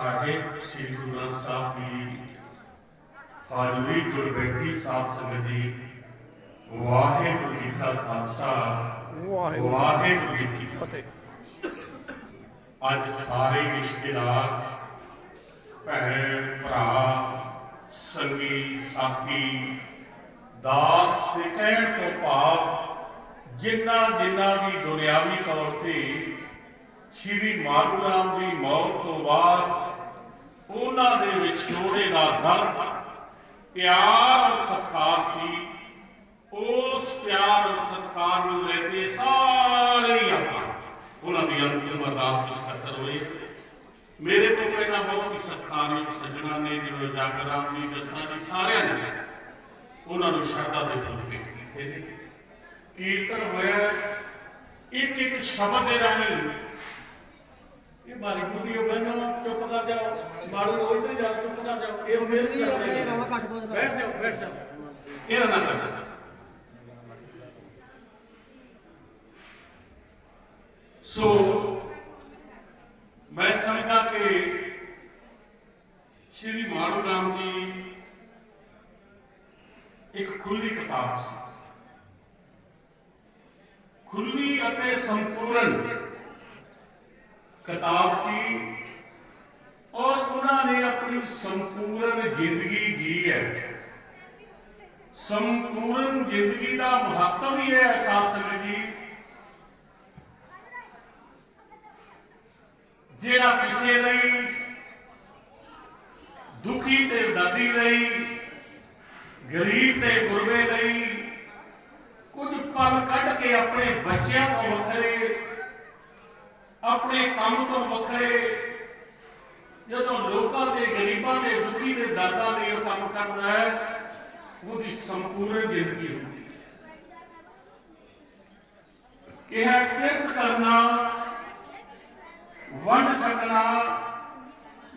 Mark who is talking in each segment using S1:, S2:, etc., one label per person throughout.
S1: ਸਾਹਿਬ ਸ੍ਰੀ ਗੁਰੂ ਗ੍ਰੰਥ ਸਾਹਿਬ ਦੀ ਹਾਜ਼ਰੀ ਜੁੜ ਬੈਠੀ ਸਾਧ ਸੰਗਤ ਜੀ। ਵਾਹਿਗੁਰੂ ਜੀ ਕਾ ਖਾਲਸਾ।
S2: ਵਾਹਿਗੁਰੂ
S1: ਜੀ ਕੀ ਫਤਿਹ। ਅੱਜ ਸਾਰੇ ਰਿਸ਼ਤੇਦਾਰ ਭੈਣ ਭਰਾ ਸੰਗੀ ਸਾਥੀ ਦਾਸ ਦੇ ਕਹਿਣ ਤੋਂ ਭਾਵ ਜਿਨ੍ਹਾਂ ਜਿਨ੍ਹਾਂ ਵੀ ਦੁਨਿਆਵੀ ਤੌਰ ਤੇ ਸ਼੍ਰੀ ਮਾਰੂ ਰਾਮ ਦੀ ਮੌਤ ਤੋਂ ਬਾਅਦ ਉਹਨਾਂ ਦੇ ਵਿੱਚ ਲੋੜੇ ਦਾ ਦਰਦ ਪਿਆਰ ਔਰ ਸਤਿਕਾਰ ਸੀ। ਉਸ ਪਿਆਰ ਔਰ ਸਤਿਕਾਰ ਨੂੰ ਲੈ ਕੇ ਸਾਰੇ ਹੀ ਆਪਾਂ ਉਹਨਾਂ ਦੀ ਅੰਤਿਮ ਅਰਦਾਸ ਵਿੱਚ ਇਕੱਤਰ ਹੋਏ। ਮੇਰੇ ਤੋਂ ਪਹਿਲਾਂ ਬਹੁਤ ਹੀ ਸਤਿਕਾਰਯੋਗ ਸੱਜਣਾ ਨੇ, ਜਿਵੇਂ ਜਾਗਰਾਮ ਜੀ, ਜੱਸਾ ਜੀ, ਸਾਰਿਆਂ ਨੇ ਉਹਨਾਂ ਨੂੰ ਸ਼ਰਧਾ ਦੇ ਫੁੱਲ ਭੇਟ ਕੀਤੇ ਨੇ। ਕੀਰਤਨ ਹੋਇਆ। ਇੱਕ ਇੱਕ ਸ਼ਬਦ ਦੇ ਰਾਹੀਂ ਇਹ ਮਾਰੀ ਬੁੱਧੀ ਉਹ ਕਹਿੰਦਾ ਚੁੱਪ ਕਰ ਜਾਓ। ਮਾਰੂ ਉਹ ਇਧਰ ਜਾ ਚੁੱਪ ਕਰ ਜਾਓ। ਇਹ ਮੇਰੇ
S3: ਜੀ, ਆਪਣੇ ਰੌਲਾ ਘੱਟ ਪਾਉਂਦੇ
S1: ਬੈਠ ਜਾਓ ਬੈਠ ਜਾਓ। ਇਹ ਨਾ ਕਰਨਾ ਸੋ ਮੈਂ ਸਮਝਦਾ ਕਿ ਸ਼੍ਰੀ ਮਾਰੂ ਰਾਮ ਜੀ ਇੱਕ ਖੁੱਲੀ ਕਿਤਾਬ ਸੀ। ਖੁੱਲੀ ਅਤੇ ਸੰਪੂਰਨ ਕਿਤਾਬ ਸੀ ਔਰ ਉਹਨਾਂ ਨੇ ਆਪਣੀ ਸੰਪੂਰਨ ਜ਼ਿੰਦਗੀ ਜੀ ਹੈ। ਸੰਪੂਰਨ ਜ਼ਿੰਦਗੀ ਦਾ ਮਹੱਤਵ ਹੀ ਹੈ ਅਹਿਸਾਸ ਜੀ। ਜਿਹੜਾ ਕਿਸੇ ਲਈ, ਦੁਖੀ ਤੇ ਦਾਦੀ ਲਈ, ਗਰੀਬ ਤੇ ਗੁਰਬੇ ਲਈ ਕੁਝ ਪਲ ਕੱਢ ਕੇ ਆਪਣੇ ਬੱਚਿਆਂ ਤੋਂ ਵੱਖਰੇ ਆਪਣੇ ਕੰਮ ਤੋਂ ਵੱਖਰੇ, ਜਦੋਂ ਲੋਕਾਂ ਦੇ, ਗਰੀਬਾਂ ਦੇ, ਦੁਖੀ ਦੇ ਦਰਦਾਂ ਲਈ ਉਹ ਕੰਮ ਕਰਦਾ ਹੈ, ਉਹਦੀ ਸੰਪੂਰਨ ਜ਼ਿੰਦਗੀ ਹੁੰਦੀ ਹੈ। ਇਹ ਕਿਰਤ ਕਰਨਾ, ਵੰਡ ਛਕਣਾ,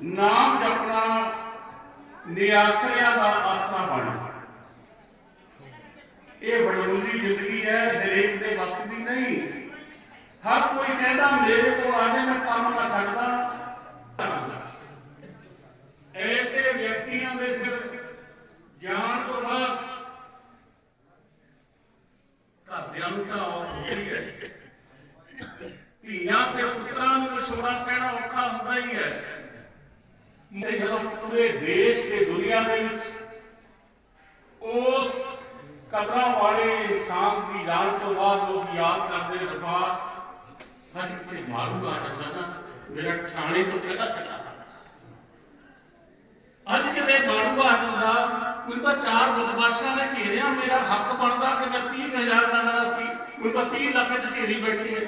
S1: ਨਾਮ ਜਪਣਾ, ਨਿਆਸਰਿਆਂ ਦਾ ਆਸਰਾ ਬਣਨਾ। ਇਹ ਵਡਮੁੱਲੀ ਜ਼ਿੰਦਗੀ ਹੈ, ਹਰੇਕ ਦੇ ਵੱਸ ਦੀ ਨਹੀਂ। ਹਰ ਕੋਈ ਕਹਿੰਦਾ ਮੇਰੇ ਕੋਲ ਆ ਜਾ ਮੈਂ ਕੰਮ ਨਾ ਛੱਡਦਾ ਐਸੇ ਵਿਅਕਤੀਆਂ ਦੇ ਫਿਰ ਜਾਣ ਤੋਂ ਬਾਅਦ ਘਰਦਿਆਂ ਨੂੰ ਤਾਂ ਹੁੰਦੀ ਹੈ। ਧੀਆਂ ਤੇ ਪੁੱਤਰਾਂ ਨੂੰ ਵਿਛੋੜਾ ਸਹਿਣਾ ਔਖਾ ਹੁੰਦਾ ਹੀ ਹੈ। ਮੇਰੇ ਜਦੋਂ ਪੂਰੇ ਦੇਸ਼ ਤੇ ਦੁਨੀਆ ਦੇ ਵਿੱਚ ਉਸ ਕਦਰਾਂ ਵਾਲੇ ਇਨਸਾਨ ਦੀ ਯਾਦ ਤੋਂ ਬਾਅਦ ਲੋਕ ਯਾਦ ਕਰਦੇ ਰੱਬਾ ਅੱਜ ਕਿਤੇ ਮਾਰੂ ਆ ਜਾਂਦਾ ਨਾ, ਮੇਰਾ ਠਾਣੇ ਤੋਂ ਕਿਹਦਾ ਛੱਡਾ। ਅੱਜ ਕਿਤੇ ਮਾਰੂ ਆ ਜਾਂਦਾ ਮੈਨੂੰ ਤਾਂ ਚਾਰ ਬਦਮਾਸ਼ਾਂ ਨੇ ਘੇਰਿਆ, ਮੇਰਾ ਹੱਕ ਬਣਦਾ ਕਿ ਮੈਂ 30000 ਦਾ ਮੇਰਾ ਸੀ, ਮੈਨੂੰ ਤਾਂ 30 ਲੱਖ ਚ ਘੇਰੀ ਬੈਠੀ ਹੈ।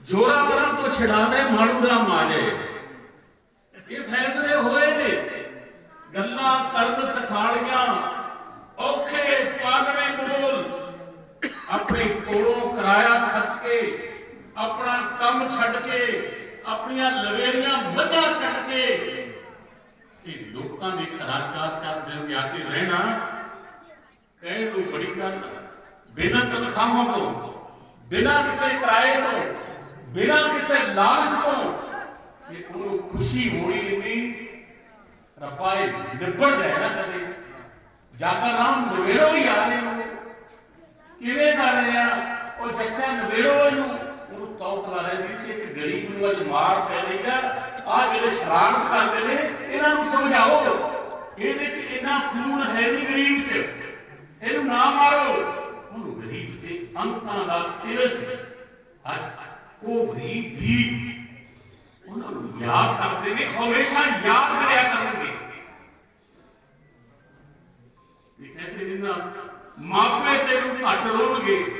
S1: ਜੋਰਾ ਤੋਂ ਛਡਾਵੇ ਮਾਰੂ ਰਾਮ ਆ ਜਾਏ ਇਹ ਫੈਸਲੇ ਹੋਏ ਨੇ। ਗੱਲਾਂ ਕਰਨ ਸਿਖਾਲੀਆਂ, ਔਖੇ ਪਾਗਵੇਂ ਬੋਲ ਆਪਣੇ ਕੋਲੋਂ ਕਿਰਾਇਆ ਖਰਚ ਕੇ ਆਪਣਾ ਕੰਮ ਛੱਡ ਕੇ, ਆਪਣੀਆਂ ਲਵੇਰੀਆਂ ਮੱਝਾਂ ਛੱਡ ਕੇ ਕਿ ਲੋਕਾਂ ਦੇ ਘਰਾਂ ਚਾਰ ਚਾਰ ਦਿਨ ਜਾ ਕੇ ਰਹਿਣਾ, ਕਹਿਣ ਨੂੰ ਬੜੀ ਗੱਲ ਹੈ। ਬਿਨਾਂ ਤਨਖਾਹਾਂ ਤੋਂ, ਬਿਨਾਂ ਕਿਸੇ ਕਿਰਾਏ ਤੋਂ, ਬਿਨਾਂ ਕਿਸੇ ਲਾਲਚ ਤੋਂ ਕਿ ਉਹਨੂੰ ਖੁਸ਼ੀ ਹੋਣੀ ਨਹੀਂ, ਰੱਬਾ ਇਹ ਨਿਬੜ ਜਾਏ ਨਾ ਕਦੇ। ਜਾਗਾ ਰਾਮ ਨਵੇੜੋ ਹੀ ਆ ਰਹੇ ਹੋ ਕਿਵੇਂ ਕਰ ਰਿਹਾ ਉਹ ਜੱਸਾ ਨਵੇੜੋ ਇਹਨੂੰ। ਉਹ ਤੌਕਲਾ ਰਹਿੰਦੀ ਸੀ, ਇੱਕ ਗਰੀਬ ਨੂੰ ਅੱਜ ਮਾਰ ਪੈ ਰਹੀ ਆ। ਆ ਜਿਹੜੇ ਸ਼ਰਾਰਤ ਕਰਦੇ ਨੇ, ਇਹਨਾਂ ਨੂੰ ਸਮਝਾਓ। ਇਹਦੇ ਚ ਇੰਨਾ ਖੂਨ ਹੈ ਨਹੀਂ ਗਰੀਬ ਚ। ਇਹਨੂੰ ਨਾ ਮਾਰੋ। ਉਹਨੂੰ ਗਰੀਬ ਤੇ ਅੰਤਾਂ ਦਾ ਤਿਰਸ ਅੱਜ ਉਹ ਗਰੀਬ ਵੀ ਉਹਨਾਂ ਨੂੰ ਯਾਦ ਕਰਦੇ ਨੇ, ਹਮੇਸ਼ਾ ਯਾਦ ਕਰਿਆ ਕਰਨਗੇ। ਇਹ ਕਹਿੰਦੇ ਨੇ ਨਾ, ਮਾਪੇ ਤੈਨੂੰ ਘੱਟ ਰੋਣਗੇ।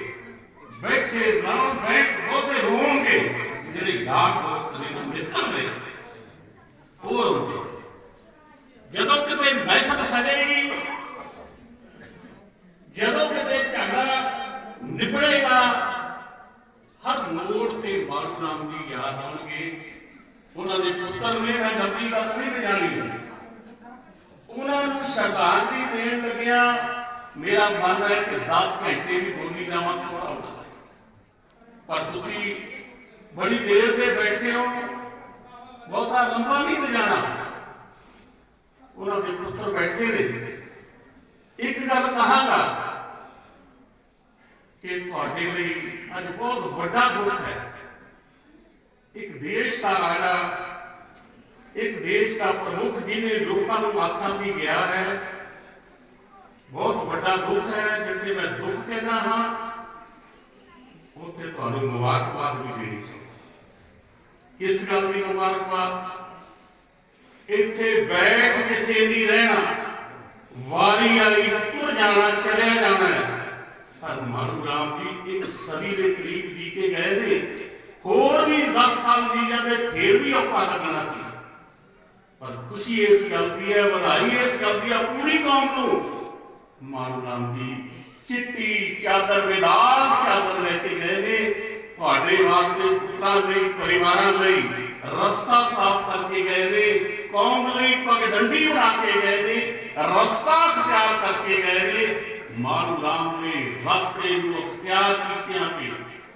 S1: ਬੈਠੇ ਰਹਿਣ ਬੈਠ ਬਹੁਤੇ ਰੋਣਗੇ। ਜਿਹੜੇ ਯਾਰ ਦੋਸਤ ਨੇ ਨਾ ਮਿੱਤਰ ਨੇ ਉਹ ਰੋਣਗੇ ਜਦੋਂ ਕਿਤੇ ਮਹਿਫਲ ਸਜੇਗੀ ਜਦੋਂ ਕਿਤੇ ਝਗੜਾ ਨਿਪੜੇਗਾ ਹਰ ਮੋੜ ਤੇ ਬਾਰੂ ਰਾਮ ਦੀ ਯਾਦ ਆਉਣਗੇ। ਉਹਨਾਂ ਦੇ ਪੁੱਤਰ ਨੇ ਮੈਂ ਲੰਬੀ ਗੱਲ ਨਹੀਂ ਜਾਣੀ ਉਹਨਾਂ ਨੂੰ ਸ਼ਰਧਾਂਜਲੀ ਦੇਣ ਲੱਗਿਆ ਮੇਰਾ ਮਨ ਹੈ ਕਿ 10 ਘੰਟੇ ਵੀ ਬੋਲੀ ਜਾਵਾਂ ਥੋੜਾ ਹੁੰਦਾ ਪਰ ਤੁਸੀਂ ਬੜੀ ਦੇਰ ਦੇ ਬੈਠੇ ਹੋ ਬਹੁਤਾ ਲੰਬਾ ਨਹੀਂ ਲਿਜਾਣਾ ਉਹਨਾਂ ਦੇ ਪੁੱਤਰ ਬੈਠੇ ਨੇ ਇੱਕ ਗੱਲ ਕਹਾਂਗਾ ਕਿ ਤੁਹਾਡੇ ਲਈ ਅੱਜ ਬਹੁਤ ਵੱਡਾ ਦੁੱਖ ਹੈ ਇੱਕ ਦੇਸ਼ ਦਾ ਰਾਜਾ ਇੱਕ ਦੇਸ਼ ਦਾ ਪ੍ਰਮੁੱਖ ਜਿਹਨੇ ਲੋਕਾਂ ਨੂੰ ਆਸਾਂ ਦੀ ਗਿਆ ਹੈ ਬਹੁਤ ਵੱਡਾ ਦੁੱਖ ਹੈ ਜਿੱਥੇ ਮੈਂ ਦੁੱਖ ਕਹਿੰਦਾ ਹਾਂ ਉੱਥੇ ਤੁਹਾਨੂੰ ਮੁਬਾਰਕਬਾਦ ਵੀ ਦੇਣੀ ਚਾਹੀਦੀ। ਕਿਸ ਗੱਲ ਦੀ ਮੁਬਾਰਕਬਾਦ। ਇੱਥੇ ਬੈਠ ਕਿਸੇ ਨਹੀਂ ਰਹਿਣਾ, ਵਾਰੀ ਆਈ ਤੁਰ ਜਾਣਾ, ਚਲਿਆ ਜਾਣਾ ਹੈ। ਪਰ ਮਾਰੂ ਰਾਮ ਜੀ, ਇੱਕ ਸਦੀ ਦੇ ਕਰੀਬ ਜੀ ਕੇ ਗਏ ਨੇ। ਹੋਰ ਵੀ 10 ਸਾਲ ਜੀ ਜਾਂਦੇ, ਫੇਰ ਵੀ ਔਖਾ ਲੱਗਣਾ ਸੀ। ਪਰ ਖੁਸ਼ੀ ਇਸ ਗੱਲ ਦੀ ਹੈ, ਵਧਾਈ ਇਸ ਗੱਲ ਦੀ ਹੈ, ਪੂਰੀ ਕੌਮ ਨੂੰ। ਮਾਰੂ ਰਾਮ ਜੀ ਚਿੱਟੀ ਚਾਦਰ ਵਿਦਾਗ ਚਾਦਰ ਲੈ ਕੇ ਗਏ ਨੇ। ਤੁਹਾਡੇ ਵਾਸਤੇ, ਪੁੱਤਰਾਂ ਲਈ, ਪਰਿਵਾਰਾਂ ਲਈ ਰਸਤਾ ਸਾਫ਼ ਕਰਕੇ ਗਏ ਨੇ। ਕੌਮ ਲਈ ਪਗਡੰਡੀ ਬਣਾ ਕੇ ਗਏ ਨੇ। ਰਸਤਾ ਅਖਤਿਆਰ ਕਰਕੇ ਗਏ ਨੇ। ਮਾਰੂ ਰਾਮ ਨੇ ਰਸਤੇ ਨੂੰ ਅਖਤਿਆਰ ਕੀਤਿਆਂ ਕਿ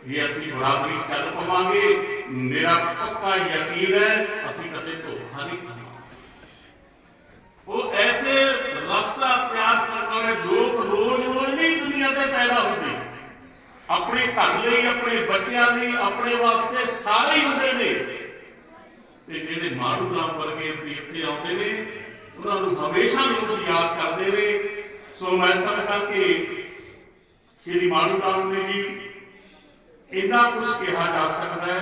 S1: ਜੇ ਅਸੀਂ ਬਰਾਬਰੀ ਚੱਲ ਪਵਾਂਗੇ, ਮੇਰਾ ਪੱਕਾ ਯਕੀਨ ਹੈ, ਅਸੀਂ ਕਦੇ ਧੋਖਾ ਨਹੀਂ ਖਾਵਾਂਗੇ ਉਹ ਐਸੇ ਰਸਤਾ ਤਿਆਰ ਕਰਨ ਵਾਲੇ ਲੋਕ ਰੋਜ਼-ਰੋਜ਼ ਨਹੀਂ ਦੁਨੀਆ ਤੇ ਪੈਦਾ ਹੁੰਦੇ ਆਪਣੇ ਘਰ ਲਈ, ਆਪਣੇ ਬੱਚਿਆਂ ਲਈ, ਆਪਣੇ ਵਾਸਤੇ ਸਾਰੇ ਹੀ ਹੁੰਦੇ ਨੇ। ਤੇ ਜਿਹੜੇ ਮਾਰੂ ਰਾਮ ਵਰਗੇ ਦੇਵਤੇ ਆਉਂਦੇ ਨੇ, ਉਹਨਾਂ ਨੂੰ ਹਮੇਸ਼ਾ ਲੋਕ ਯਾਦ ਕਰਦੇ ਨੇ। ਸੋ ਮੈਂ ਸਮਝਦਾ ਕਿ ਸ਼੍ਰੀ ਮਾਰੂ ਰਾਮ ਨੇ ਜੀ ਇੰਨਾ ਕੁਝ ਕਿਹਾ ਜਾ ਸਕਦਾ ਹੈ,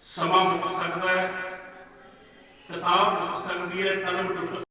S1: ਸਮਾਂ ਮੁੱਕ ਸਕਦਾ ਹੈ, ਕਿਤਾਬ ਮੁੱਕ ਸਕਦੀ ਹੈ, ਕਲਮ ਟੁੱਟ